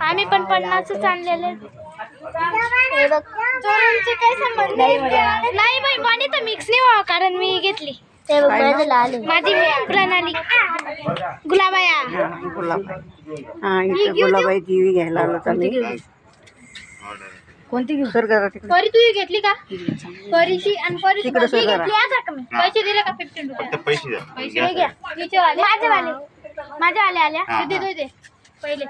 आम्ही पण पन्नासच आणलेले चोरांचे काय संबंध नाही बाई पाणी तर मिक्स नाही व्हावं कारण मी घेतली. माझी प्रणाली. गुलाबाया. हा गुलाबाई देवी घ्यायला आलो कोणती घेऊ? सर करा तिकडे. परी तू ही घेतली का? परीची आणि परी तिकडे सर करा. घेतली आता का मी? पैसे दिले का फिफ्टीन रुपये फक्त पैसे द्या. पैसे हे घ्या हिचे वाले माझे वाले माझे वाले आल्या. हा, ते हा. दे दे. पहिले.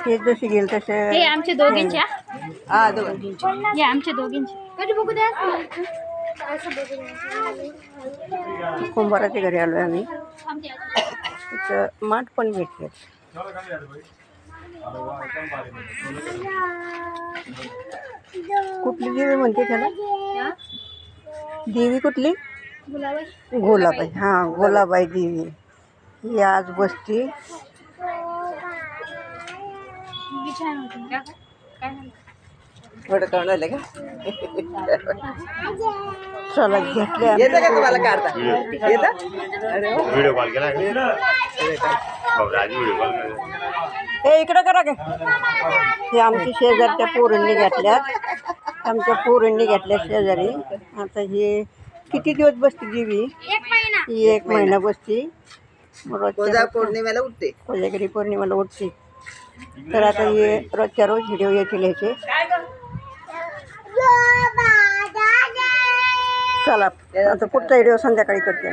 ते जशी घेईल तसे हे आमचे दोघींच्या हा? दोघींची. हे आमचे दोघींचे. कधी बघू द्या? कुंभाराच्या घरी आलो आम्ही. तिथं माठ पण भेटले कुठली देवी म्हणते त्याला? देवी कुठली? गुलाबाई. गोलाबाई हां गोलाबाई देवी. ही आज बसती. छान होती. काय थोडं कळलं का? चला घेतले येतं का तुम्हाला काढता? येतं? व्हिडिओ कॉल केला का? भाऊ राज व्हिडिओ कॉल केला. हे इकडं करा का. हे आमच्या शेजारच्या पोरींनी घेतल्यात. आमच्या पोरींनी घेतल्या शेजारी. आता हे किती दिवस बसते एक महिना. ही एक महिना बसती. रोजच्या कोजा पौर्णिमेला उठते. कोजागिरी पौर्णिमेला उठते. तर आता हे रोजच्या रोज व्हिडिओ येतील ह्याचे चला आता पुढचा व्हिडिओ संध्याकाळी करते